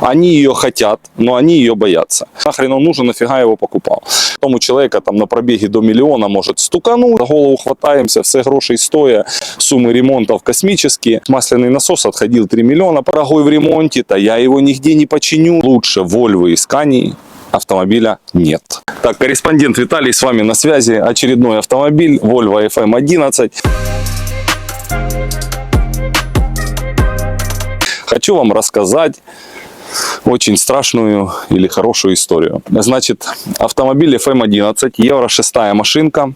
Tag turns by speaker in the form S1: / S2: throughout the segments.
S1: Они ее хотят, но они ее боятся. Нахрен он нужен, нафига его покупал? Тому человека там на пробеге до миллиона может стукануть, за голову хватаемся, все гроши стоя, суммы ремонтов космические. Масляный насос отходил 3 миллиона, дорогой в ремонте-то, я его нигде не починю. Лучше Volvo и Scania автомобиля нет. Так, корреспондент Виталий с вами на связи. Очередной автомобиль Volvo FM11. Хочу вам рассказать очень страшную или хорошую историю. Значит, автомобиль FM11, Евро 6 машинка,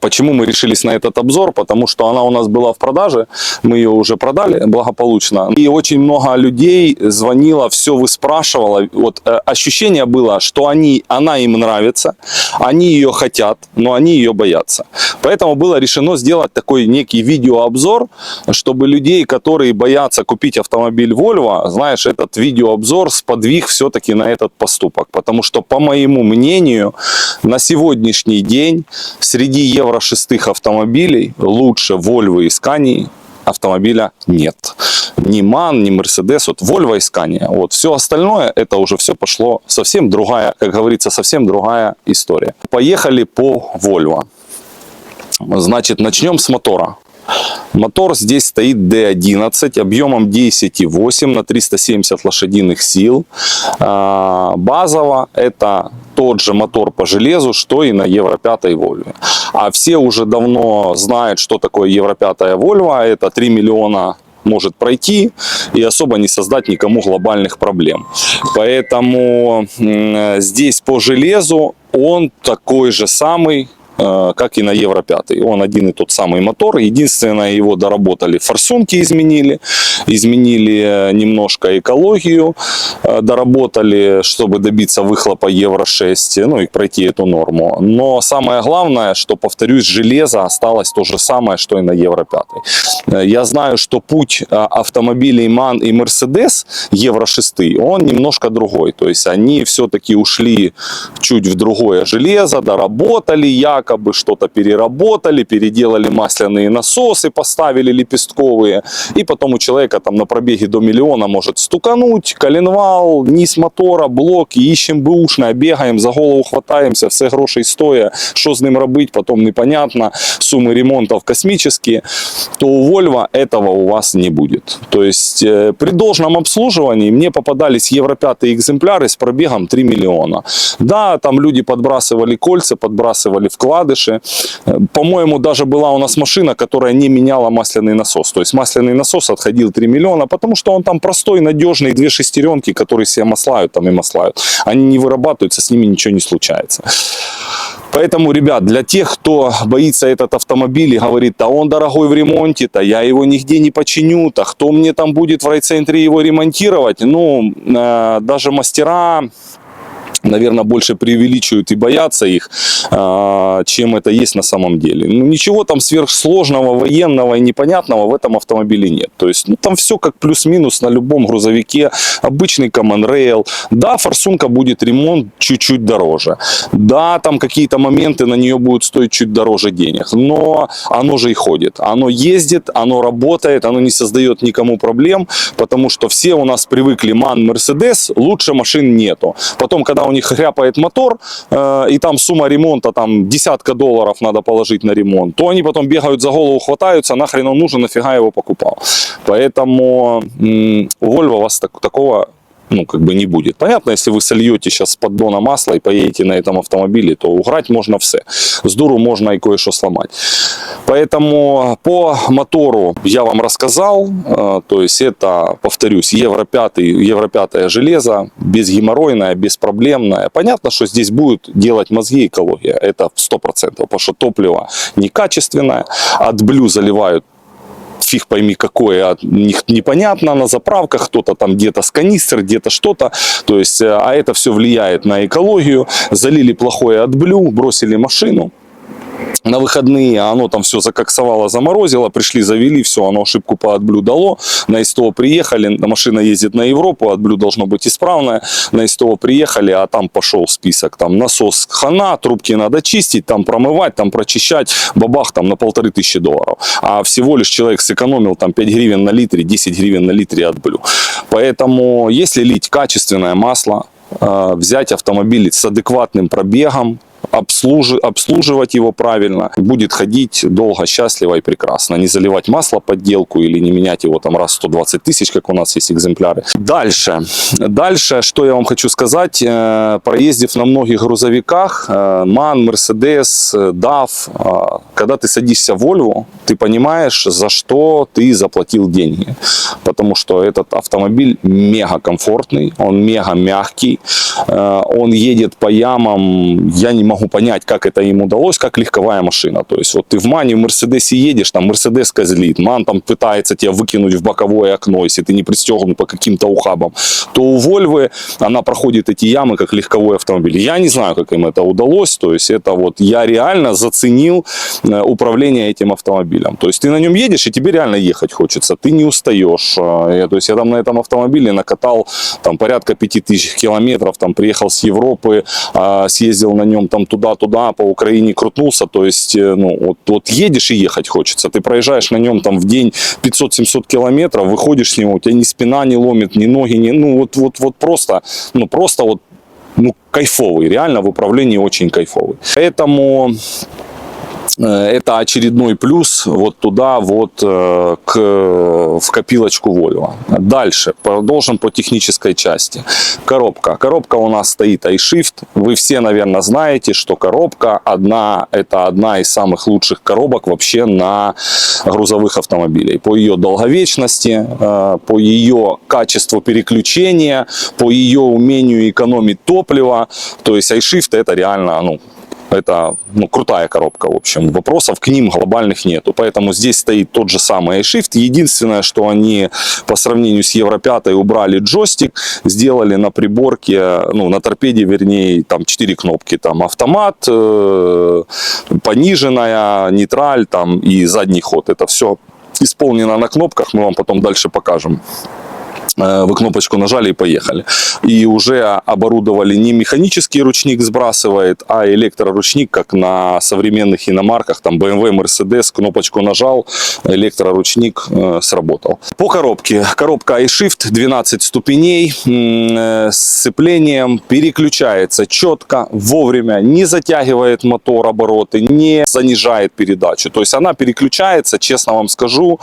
S1: Почему мы решились на этот обзор? Потому что она у нас была в продаже, мы ее уже продали благополучно. И очень много людей звонило, все выспрашивало. Вот э, ощущение было, что они, она им нравится, они ее хотят, но они ее боятся. Поэтому было решено сделать такой некий видеообзор, чтобы людей, которые боятся купить автомобиль Volvo, знаешь, этот видеообзор сподвиг все-таки на этот поступок. Потому что, по моему мнению, на сегодняшний день среди Евро 6 автомобилей лучше Volvo и Scania автомобиля нет. Ни MAN, ни Mercedes, вот Volvo и Scania. Вот все остальное, это уже все пошло совсем другая, как говорится, совсем другая история. Поехали по Volvo. Значит, начнем с мотора. Мотор здесь стоит D11 объемом 10,8 на 370 лошадиных сил. А, Базово это тот же мотор по железу, что и на Евро 5 Volvo. А все уже давно знают, что такое Евро 5 Volvo. Это 3 миллиона может пройти и особо не создать никому глобальных проблем. Поэтому здесь по железу он такой же самый, как и на Евро 5. Он один и тот самый мотор. Единственное, его доработали, форсунки изменили, изменили э, немножко экологию, э, доработали, чтобы добиться выхлопа Евро 6, ну и пройти эту норму. Но самое главное, что, повторюсь, железо осталось то же самое, что и на Евро 5. Я знаю, что путь автомобилей MAN и Mercedes Евро 6, он немножко другой. То есть они все-таки ушли чуть в другое железо, доработали, якобы что-то переработали, переделали масляные насосы, поставили лепестковые, и потом у человека там на пробеге до миллиона может стукануть, коленвал, низ мотора, блок, ищем бэушное, бегаем, за голову хватаемся, все грошей стоя, что с ним робить, потом непонятно, суммы ремонтов космические, то у Volvo этого у вас не будет. То есть э, при должном обслуживании мне попадались Евро 5 экземпляры с пробегом 3 миллиона. Да, там люди подбрасывали кольца, подбрасывали вклад, вкладыши. По-моему, даже была у нас машина, которая не меняла масляный насос. То есть масляный насос отходил 3 миллиона, потому что он там простой, надежный, две шестеренки, которые себе маслают там и маслают. Они не вырабатываются, с ними ничего не случается. Поэтому, ребят, для тех, кто боится этот автомобиль и говорит, да он дорогой в ремонте-то, я его нигде не починю-то, кто мне там будет в райцентре его ремонтировать? Ну, э, даже мастера наверное, больше преувеличивают и боятся их, а, чем это есть на самом деле. Ну, ничего там сверхсложного, военного и непонятного в этом автомобиле нет. То есть ну, там все как плюс-минус на любом грузовике, обычный Common Rail. Да, форсунка будет ремонт чуть-чуть дороже. Да, там какие-то моменты на нее будут стоить чуть дороже денег. Но оно же и ходит. Оно ездит, оно работает, оно не создает никому проблем, потому что все у нас привыкли MAN, Mercedes, лучше машин нету. Потом, когда у них хряпает мотор, э, и там сумма ремонта, там десятка долларов надо положить на ремонт, то они потом бегают за голову, хватаются, нахрен он нужен, нафига его покупал. Поэтому у Volvo вас так, такого ну, как бы не будет. Понятно, если вы сольете сейчас с поддона масла и поедете на этом автомобиле, то уграть можно все. С дуру можно и кое-что сломать. Поэтому по мотору я вам рассказал. Э, то есть это, повторюсь, Евро 5, Евро 5 железо, безгеморройное, беспроблемное. Понятно, что здесь будет делать мозги экология. Это 100%, потому что топливо некачественное. От блю заливают фиг пойми какое, а непонятно на заправках, кто-то там где-то с канистр, где-то что-то, то есть, э, а это все влияет на экологию, залили плохое от блю, бросили машину, на выходные а оно там все закоксовало, заморозило, пришли, завели, все, оно ошибку по AdBlue дало, на СТО приехали, машина ездит на Европу, AdBlue должно быть исправное, на СТО приехали, а там пошел список, там насос хана, трубки надо чистить, там промывать, там прочищать, бабах, там на полторы тысячи долларов, а всего лишь человек сэкономил там 5 гривен на литре, 10 гривен на литре AdBlue. Поэтому если лить качественное масло, э, взять автомобиль с адекватным пробегом, обслужи- обслуживать его правильно, будет ходить долго, счастливо и прекрасно. Не заливать масло подделку или не менять его там раз в 120 тысяч, как у нас есть экземпляры. Дальше. Дальше, что я вам хочу сказать. Э, Проездив на многих грузовиках, э, Mercedes, э, DAF, э, когда ты садишься в Volvo, ты понимаешь, за что ты заплатил деньги. Потому что этот автомобиль мега комфортный, он мега мягкий, он едет по ямам, я не могу понять, как это им удалось, как легковая машина. То есть вот ты в Мане в Мерседесе едешь, там Мерседес козлит, Ман там пытается тебя выкинуть в боковое окно, если ты не пристегнут по каким-то ухабам, то у Вольвы она проходит эти ямы как легковой автомобиль. Я не знаю, как им это удалось, то есть это вот я реально заценил э, управление этим автомобилем. То есть ты на нем едешь, и тебе реально ехать хочется, ты не устаешь. Э, я- То есть я там на этом автомобиле накатал там порядка 5000 километров, там приехал с Европы, а, съездил на нем там туда-туда, по Украине крутнулся, то есть, э, ну, вот, вот едешь и ехать хочется, ты проезжаешь на нем там в день 500-700 километров, выходишь с него, у тебя ни спина не ломит, ни ноги, ни, ну, вот, вот, вот просто, ну, просто вот, ну, кайфовый, реально в управлении очень кайфовый. Поэтому это очередной плюс вот туда, вот э, к, в копилочку Volvo. Дальше, продолжим по технической части. Коробка. Коробка у нас стоит iShift. Вы все, наверное, знаете, что коробка одна, это одна из самых лучших коробок вообще на грузовых автомобилей. По ее долговечности, э, по ее качеству переключения, по ее умению экономить топливо. То есть iShift это реально, ну, это ну, крутая коробка, в общем. Вопросов к ним глобальных нету. Поэтому здесь стоит тот же самый iShift. Единственное, что они по сравнению с Евро 5 убрали джойстик, сделали на приборке, ну, на торпеде, вернее, там 4 кнопки. Там автомат, э, пониженная, нейтраль там, и задний ход. Это все исполнено на кнопках. Мы вам потом дальше покажем. Э, Вы кнопочку нажали и поехали. И уже оборудовали не механический ручник сбрасывает, а электроручник, как на современных иномарках, там BMW, Mercedes, кнопочку нажал, электроручник э, сработал. По коробке. Коробка iShift, 12 ступеней э, с сцеплением, переключается четко, вовремя, не затягивает мотор обороты, не занижает передачу. То есть она переключается, честно вам скажу,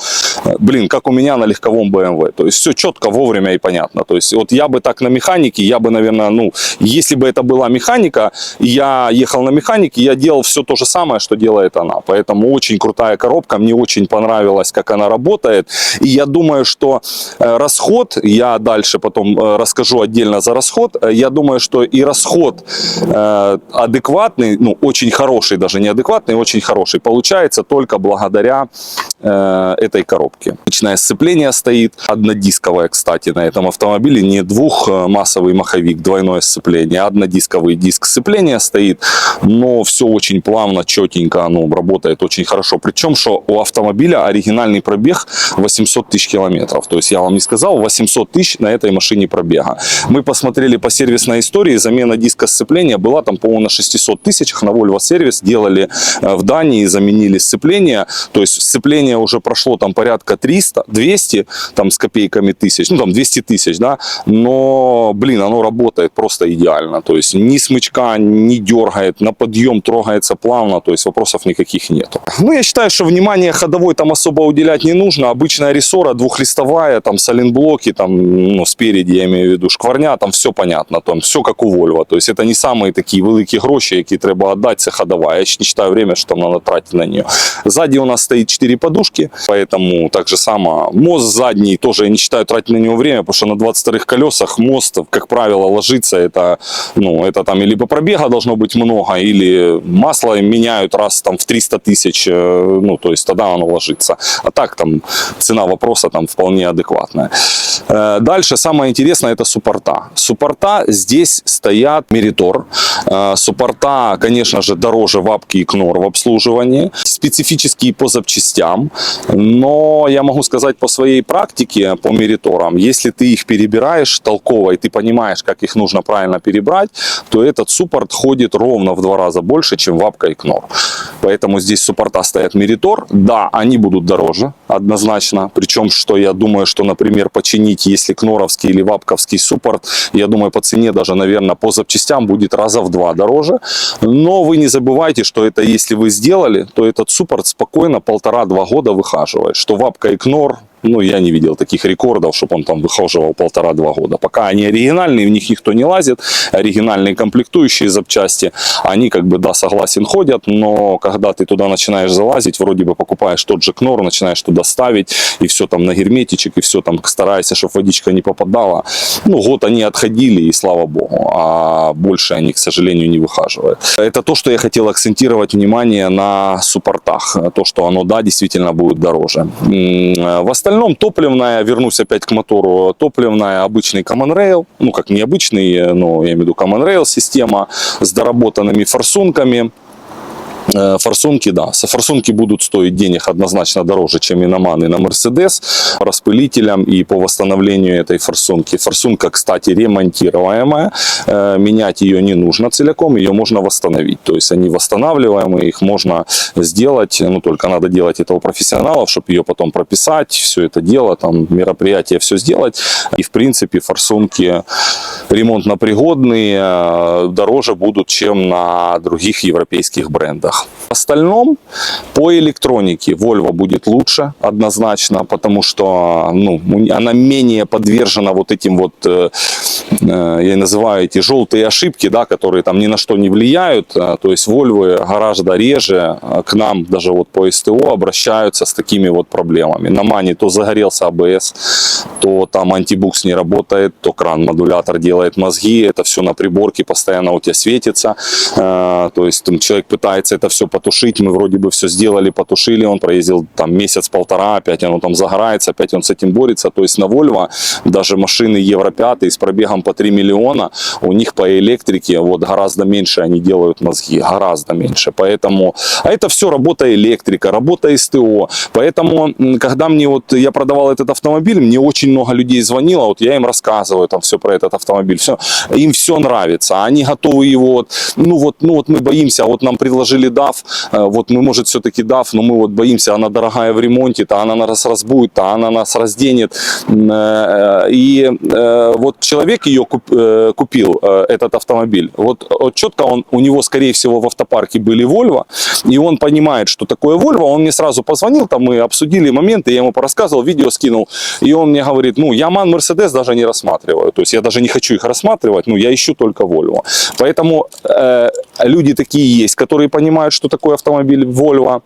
S1: э, блин, как у меня на легковом BMW. То есть все четко, вовремя и понятно. То есть вот я бы так на механике, я бы, наверное, ну, если бы это была механика, я ехал на механике, я делал все то же самое, что делает она. Поэтому очень крутая коробка, мне очень понравилось, как она работает. И я думаю, что э, расход, я дальше потом э, расскажу отдельно за расход, э, я думаю, что и расход адекватный, ну, очень хороший, даже не адекватный, очень хороший, получается только благодаря этой коробке. Личное сцепление стоит, однодисковое, кстати, на этом автомобиле, не двухмассовый маховик, двойное сцепление, а однодисковый диск сцепления стоит, но все очень плавно, четенько, оно работает очень хорошо. Причем, что у автомобиля оригинальный пробег 800 тысяч километров. То есть я вам не сказал, 800 тысяч на этой машине пробега. Мы посмотрели по сервисной истории, замена диска сцепления была там, по-моему, на 600 тысячах на Volvo сервис, делали э, в Дании, заменили сцепление, то есть сцепление уже прошло там порядка 300, 200 там с копейками тысяч, ну там 200 тысяч, да, но, блин, оно работает просто идеально, то есть ни смычка не дергает, на подъем трогается плавно, то есть вопросов никаких нету. Ну, я считаю, что внимание ходовой там особо уделять не нужно, обычная рессора двухлистовая, там соленблоки, там, ну, спереди, я имею в виду, шкварня, там все понятно, там все как у Volvo, то есть это не самые такие великі гроші, які треба отдать, це ходова, я ще не считаю время, что там надо тратить на нее. Сзади у нас стоит 4 подушки, поэтому так же само мост задний тоже я не считаю тратить на него время, потому что на 22 колесах мост, как правило, ложится, это, ну, это там или по пробега должно быть много, или масло меняют раз там в 300 тысяч, э, ну, то есть тогда оно ложится. А так там цена вопроса там вполне адекватная. Э, Дальше самое интересное это суппорта. Суппорта здесь стоят Meritor. Э, Суппорта, конечно же, дороже вапки и Кнор в обслуживании. Специфические по запчастям. Но я могу сказать по своей практике, по Мериторам, если ты их перебираешь толково и ты понимаешь, как их нужно правильно перебрать, то этот суппорт ходит ровно в два раза больше, чем вапка и Кнор. Поэтому здесь суппорта стоят Меритор. Да, они будут дороже, однозначно. Причем, что я думаю, что, например, починить, если кноровский или вапковский суппорт, я думаю, по цене даже, наверное, по запчастям будет раза в два дороже. Но вы не забывайте, что это если вы сделали, то этот суппорт спокойно полтора-два года выхаживает. Что вапка и кнор, ну, я не видел таких рекордов, чтобы он там выхаживал полтора-два года. Пока они оригинальные, в них никто не лазит, оригинальные комплектующие запчасти, они как бы, да, согласен, ходят, но когда ты туда начинаешь залазить, вроде бы покупаешь тот же кнор, начинаешь туда ставить, и все там на герметичек, и все там стараешься, чтобы водичка не попадала. Ну, год они отходили, и слава богу, а больше они, к сожалению, не выхаживают. Это то, что я хотел акцентировать внимание на суппортах, то, что оно, да, действительно будет дороже. В остальном топливная, вернусь опять к мотору, топливная обычный Common Rail, ну как не обычный, но я имею в виду Common Rail система с доработанными форсунками. Форсунки, да, форсунки будут стоить денег однозначно дороже, чем Иноман и на Мерседес, распылителям и по восстановлению этой форсунки. Форсунка, кстати, ремонтируемая, Э, менять ее не нужно целиком, ее можно восстановить. То есть они восстанавливаемые, их можно сделать, ну только надо делать это у профессионалов, чтобы ее потом прописать, все это дело, там мероприятие все сделать. И в принципе форсунки ремонтно-пригодные э, дороже будут, чем на других европейских брендах. В остальном по электронике Volvo будет лучше однозначно, потому что ну, она менее подвержена вот этим вот, э, э, я называю эти желтые ошибки, да, которые там ни на что не влияют. А, То есть Volvo гораздо реже а, к нам даже вот по СТО обращаются с такими вот проблемами. На Мане то загорелся АБС, то там антибукс не работает, то кран-модулятор делает мозги, это все на приборке постоянно у тебя светится. Э, То есть там человек пытается это все потушить, мы вроде бы все сделали, потушили, он проездил там месяц-полтора, опять оно там загорается, опять он с этим борется. То есть на Volvo даже машины Евро 5 с пробегом по 3 миллиона, у них по электрике вот гораздо меньше они делают мозги, гораздо меньше. Поэтому, а это все работа электрика, работа СТО. Поэтому, когда мне вот, я продавал этот автомобиль, мне очень много людей звонило, вот я им рассказываю там все про этот автомобиль, все, им все нравится, они готовы его, ну вот, ну вот мы боимся, вот нам предложили Э, вот мы, может, все-таки DAF, но мы вот боимся, она дорогая в ремонте, то она нас разбудит, то она нас разденет. И вот человек ее куп- купил, этот автомобиль, вот, вот четко он, у него, скорее всего, в автопарке были Volvo, и он понимает, что такое Volvo, он мне сразу позвонил, там мы обсудили моменты, я ему порассказывал, видео скинул, и он мне говорит, ну, я Ман Мерседес даже не рассматриваю, то есть я даже не хочу их рассматривать, ну, я ищу только Volvo. Поэтому э, люди такие есть, которые понимают, что такое автомобиль Volvo,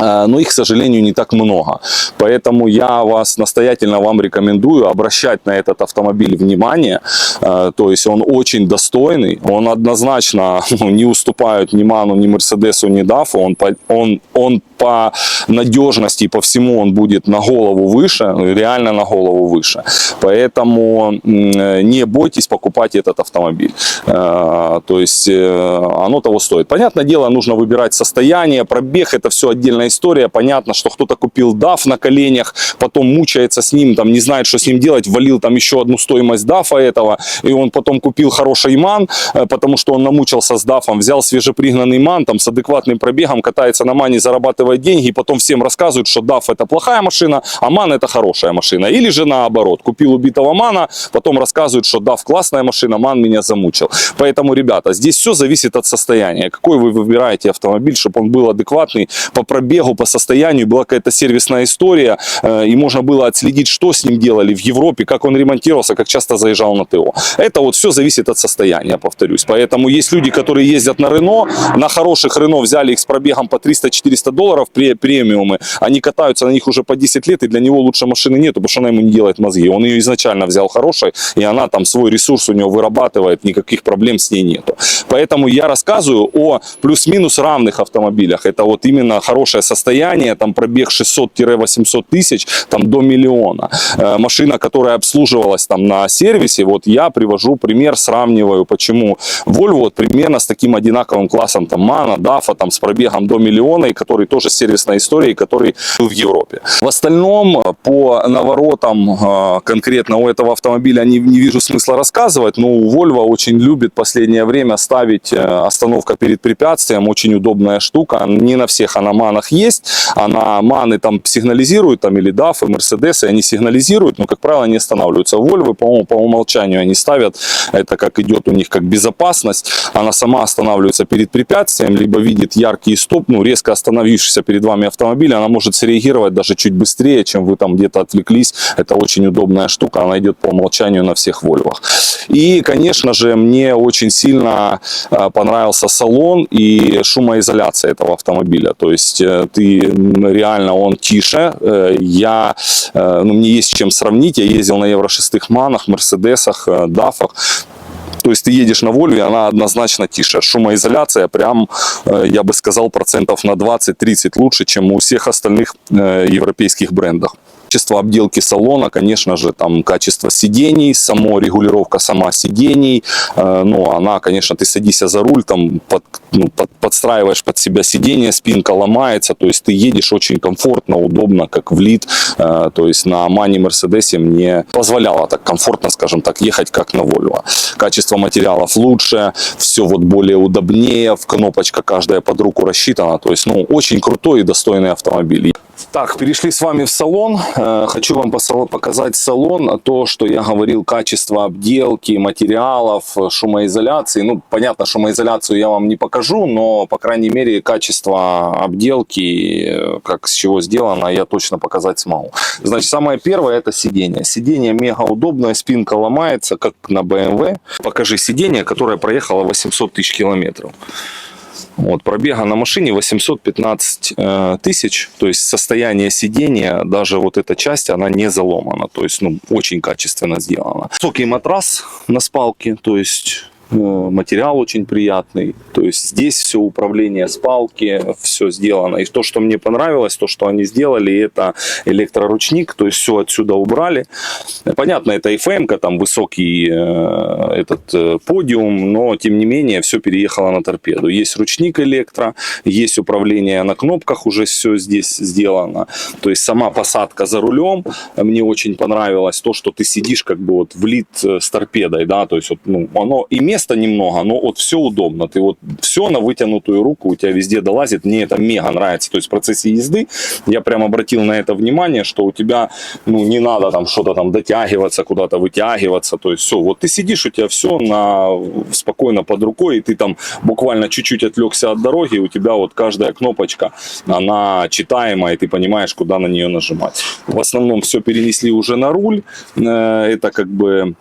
S1: Э, но их, к сожалению, не так много. Поэтому я вас настоятельно вам рекомендую обращать на этот автомобиль внимание. Э, То есть он очень достойный, он однозначно ну, не уступает ни Ману, ни Мерседесу, ни Дафу. Он, он, он по надежности по всему он будет на голову выше, ну, реально на голову выше. Поэтому не бойтесь покупать этот автомобиль. Э, То есть э, оно того стоит. Понятное дело, нужно выбирать состояние, пробег, это все отдельная история. Понятно, что кто-то купил DAF на коленях, потом мучается с ним, там не знает, что с ним делать, ввалил там еще одну стоимость DAF этого, и он потом купил хороший МАН, э, потому что он намучился с DAF, взял свежепригнанный МАН, там с адекватным пробегом, катается на МАНе, зарабатывает деньги, и потом всем рассказывают, что DAF это плохая машина, а МАН это хорошая машина. Или же наоборот, купил убитого МАНа, потом рассказывают, что DAF классная машина, МАН меня замучил. Поэтому, ребята, здесь все зависит от состояния. Какой вы выбираете автомобиль, чтобы он был адекватный по пробегу, по состоянию, была какая-то сервисная история, э, и можно было отследить, что с ним делали в Европе, как он ремонтировался, как часто заезжал на ТО. Это вот все зависит от состояния, повторюсь. Поэтому есть люди, которые ездят на Рено, на хороших Рено взяли их с пробегом по 300-400 долларов, долларов, пре- премиумы. Они катаются на них уже по 10 лет, и для него лучше машины нету, потому что она ему не делает мозги. Он ее изначально взял хорошей, и она там свой ресурс у него вырабатывает, никаких проблем с ней нету. Поэтому я рассказываю о плюс-минус равных автомобилях. Это вот именно хорошее состояние, там пробег 600-800 тысяч, там до миллиона. Э, Машина, которая обслуживалась там на сервисе, вот я привожу пример, сравниваю, почему Volvo вот примерно с таким одинаковым классом там Мана, Дафа, там с пробегом до миллиона, и который тоже сервисной историей, который был в Европе. В остальном э, по наворотам э, конкретно у этого автомобиля не, не вижу смысла рассказывать, но Volvo очень любит в последнее время ставить э, остановка перед препятствием, очень удобная штука, не на всех она манах есть, а на маны там сигнализируют, там или DAF, и Mercedes, они сигнализируют, но, как правило, не останавливаются. Volvo, по-моему, по умолчанию они ставят, это как идет у них как безопасность, она сама останавливается перед препятствием, либо видит яркий стоп, ну, резко остановившийся перед вами автомобиль, она может среагировать даже чуть быстрее, чем вы там где-то отвлеклись. Это очень удобная штука, она идет по умолчанию на всех Volvo. И, конечно же, мне очень сильно э, понравился салон и шумоизоляция этого автомобиля. То есть э, ты реально он тише. Э, Я, э, ну, мне есть чем сравнить. Я ездил на Евро 6 манах, Мерседесах, Дафах. То есть ты едешь на Вольве, она однозначно тише. Шумоизоляция прям, э, я бы сказал, процентов на 20-30 лучше, чем у всех остальных э, европейских брендов. Качество обделки салона, конечно же, там качество сидений, само регулировка сама сидений, э, ну, она, конечно, ты садишься за руль, там под, ну, под- подстраиваешь под себя сиденье, спинка ломается, то есть ты едешь очень комфортно, удобно, как влит, э, то есть на Мане Мерседесе мне позволяло так комфортно, скажем так, ехать как на Volvo. Качество материалов лучше, все вот более удобнее, в кнопочка каждая под руку рассчитана, то есть, ну, очень крутой и достойный автомобиль. Так, перешли с вами в салон. Э, Хочу вам показать салон, то, что я говорил, качество обделки, материалов, шумоизоляции. Ну, понятно, шумоизоляцию я вам не покажу, но, по крайней мере, качество обделки, э, как с чего сделано, я точно показать смогу. Значит, самое первое это сиденье. Сиденье мега удобное, спинка ломается, как на BMW. Покажи сиденье, которое проехало 800 тысяч километров. Вот, пробега на машине 815 э, тысяч, то есть состояние сидения, даже вот эта часть, она не заломана, то есть, ну, очень качественно сделана. Высокий матрас на спалке, то есть материал очень приятный, то есть здесь все управление спалки, все сделано. И то, что мне понравилось, то, что они сделали, это электроручник, то есть все отсюда убрали. Понятно, это FM, там высокий э, этот э, подиум, но тем не менее все переехало на торпеду. Есть ручник электро, есть управление на кнопках, уже все здесь сделано. То есть сама посадка за рулем мне очень понравилось то, что ты сидишь как бы вот влит э, с торпедой, да, то есть вот, ну, оно и места немного, но вот все удобно. Ты вот все на вытянутую руку у тебя везде долазит. Мне это мега нравится. То есть в процессе езды я прям обратил на это внимание, что у тебя ну не надо там что-то там дотягиваться, куда-то вытягиваться. То есть все, вот ты сидишь, у тебя все на спокойно под рукой, и ты там буквально чуть-чуть отвлекся от дороги, и у тебя вот каждая кнопочка, она читаемая, и ты понимаешь, куда на нее нажимать. В основном все перенесли уже на руль. Э, Это как бы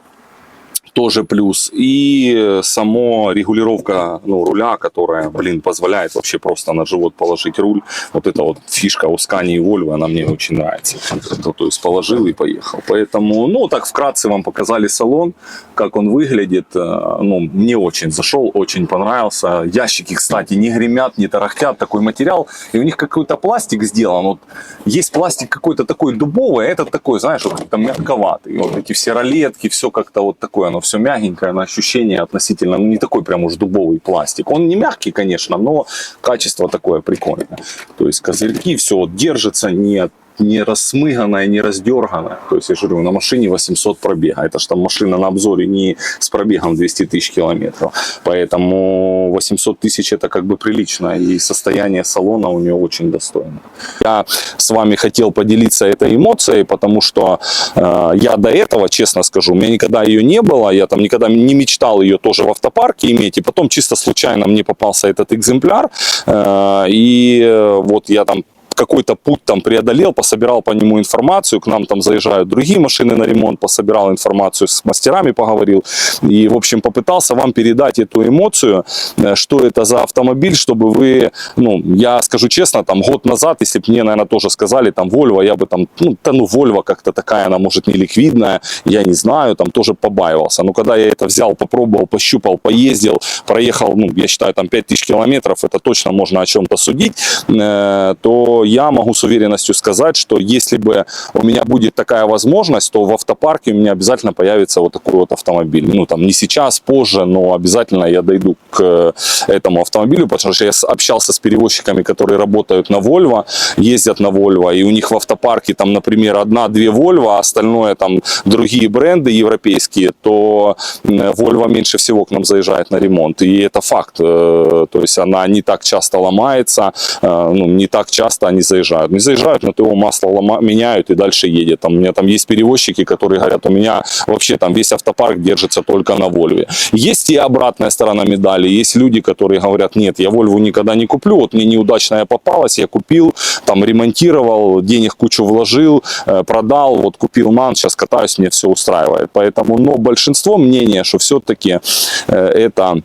S1: тоже плюс. И само регулировка ну, руля, которая, блин, позволяет вообще просто на живот положить руль. Вот эта вот фишка у Scania и Volvo, она мне очень нравится. Ну, то есть положил и поехал. Поэтому, ну, так вкратце вам показали салон, как он выглядит. Э, Ну, мне очень зашел, очень понравился. Ящики, кстати, не гремят, не тарахтят. Такой материал. И у них какой-то пластик сделан. Вот есть пластик какой-то такой дубовый, а этот такой, знаешь, вот как-то мягковатый. Вот эти все ролетки, все как-то вот такое, оно все мягенькое, на ощущение относительно, ну не такой прям уж дубовый пластик. Он не мягкий, конечно, но качество такое прикольное. То есть козырьки, все держится, не от- не рассмыганная, не раздерганная. То есть, я же говорю, на машине 800 пробега. Это ж там машина на обзоре не с пробегом 200 тысяч километров. Поэтому 800 тысяч это как бы прилично. И состояние салона у нее очень достойное. Я с вами хотел поделиться этой эмоцией, потому что э, я до этого, честно скажу, у меня никогда ее не было. Я там никогда не мечтал ее тоже в автопарке иметь. И потом чисто случайно мне попался этот экземпляр. Э, и э, вот я там какой-то путь там преодолел, пособирал по нему информацию, к нам там заезжают другие машины на ремонт, пособирал информацию с мастерами, поговорил. И, в общем, попытался вам передать эту эмоцию, э, что это за автомобиль, чтобы вы, ну, я скажу честно, там год назад, если бы мне, наверное, тоже сказали, там, Volvo, я бы там, ну, да, ну, Volvo как-то такая, она, может, не ликвидная, я не знаю, там тоже побаивался. Но когда я это взял, попробовал, пощупал, поездил, проехал, ну, я считаю, там 5000 километров, это точно можно о чем-то судить, э, то я могу с уверенностью сказать, что если бы у меня будет такая возможность, то в автопарке у меня обязательно появится вот такой вот автомобиль. Ну, там, не сейчас, позже, но обязательно я дойду к э, этому автомобилю, потому что я общался с перевозчиками, которые работают на Volvo, ездят на Volvo, и у них в автопарке там, например, одна-две Volvo, а остальное там другие бренды европейские, то Volvo меньше всего к нам заезжает на ремонт. И это факт. Э, То есть она не так часто ломается, э, ну, не так часто они заезжают. Не заезжают, на ТО масло лома- меняют и дальше едет. Там, у меня там есть перевозчики, которые говорят, у меня вообще там весь автопарк держится только на Volvo. Есть и обратная сторона медали. Есть люди, которые говорят, нет, я Volvo никогда не куплю, вот мне неудачная попалась, я купил, там ремонтировал, денег кучу вложил, э, продал, вот купил ман, сейчас катаюсь, мне все устраивает. Поэтому, но большинство мнения, что все-таки это э,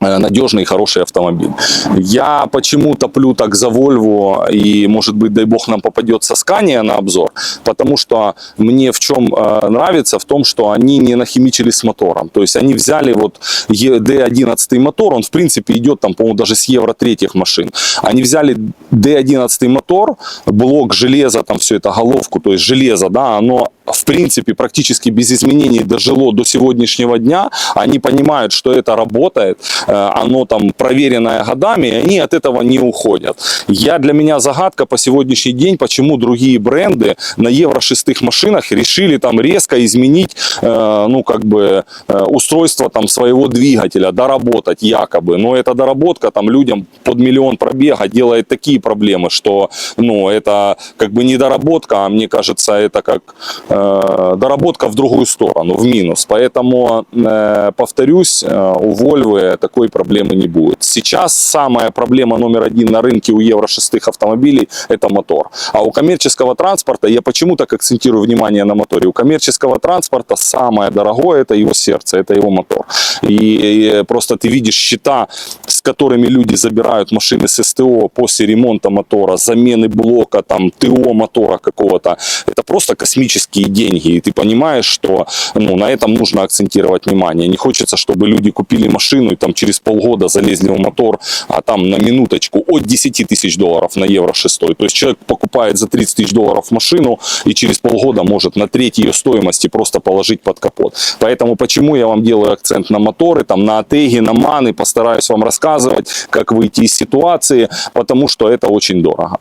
S1: надежный и хороший автомобиль. Я почему топлю так за Volvo и, может быть, дай бог, нам попадется Scania на обзор, потому что мне в чем э, нравится, в том, что они не нахимичили с мотором. То есть они взяли вот Е- D11 мотор, он в принципе идет там, по-моему, даже с Евро третьих машин. Они взяли D11 мотор, блок железа, там все это, головку, то есть железо, да, оно в принципе практически без изменений дожило до сегодняшнего дня. Они понимают, что это работает, э, оно там проверенное годами, и они от этого не уходят. Я для меня загадка по сегодняшний день, почему другие бренды на Евро шестых машинах решили там резко изменить, э, ну как бы э, устройство там своего двигателя, доработать якобы. Но эта доработка там людям под миллион пробега делает такие проблемы, что ну это как бы не доработка, а мне кажется это как э, доработка в другую сторону, в минус. Поэтому э, повторюсь, э, у Volvo такой проблемы не будет. Сейчас самая проблема номер один на рынке у Евро 6 автомобилей это мотор. А у коммерческого транспорта, я почему так акцентирую внимание на моторе, у коммерческого транспорта самое дорогое это его сердце, это его мотор. И, и просто ты видишь счета, с которыми люди забирают машины с СТО после ремонта мотора, замены блока, там, ТО мотора какого-то. Это просто космические деньги. И ты понимаешь, что ну, на этом нужно акцентировать внимание. Не хочется, чтобы люди купили машину и там через полгода залезли в мотор, а там на минуточку от 10 тысяч долларов на Евро 6. То есть человек покупает за 30 тысяч долларов машину и через полгода может на треть ее стоимости просто положить под капот. Поэтому почему я вам делаю акцент на моторы, там, на атеги, на маны, постараюсь вам рассказывать, как выйти из ситуации, потому что это очень дорого.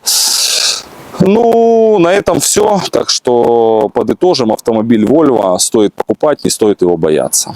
S1: Ну, на этом все. Так что подытожим, автомобиль Volvo стоит покупать, не стоит его бояться.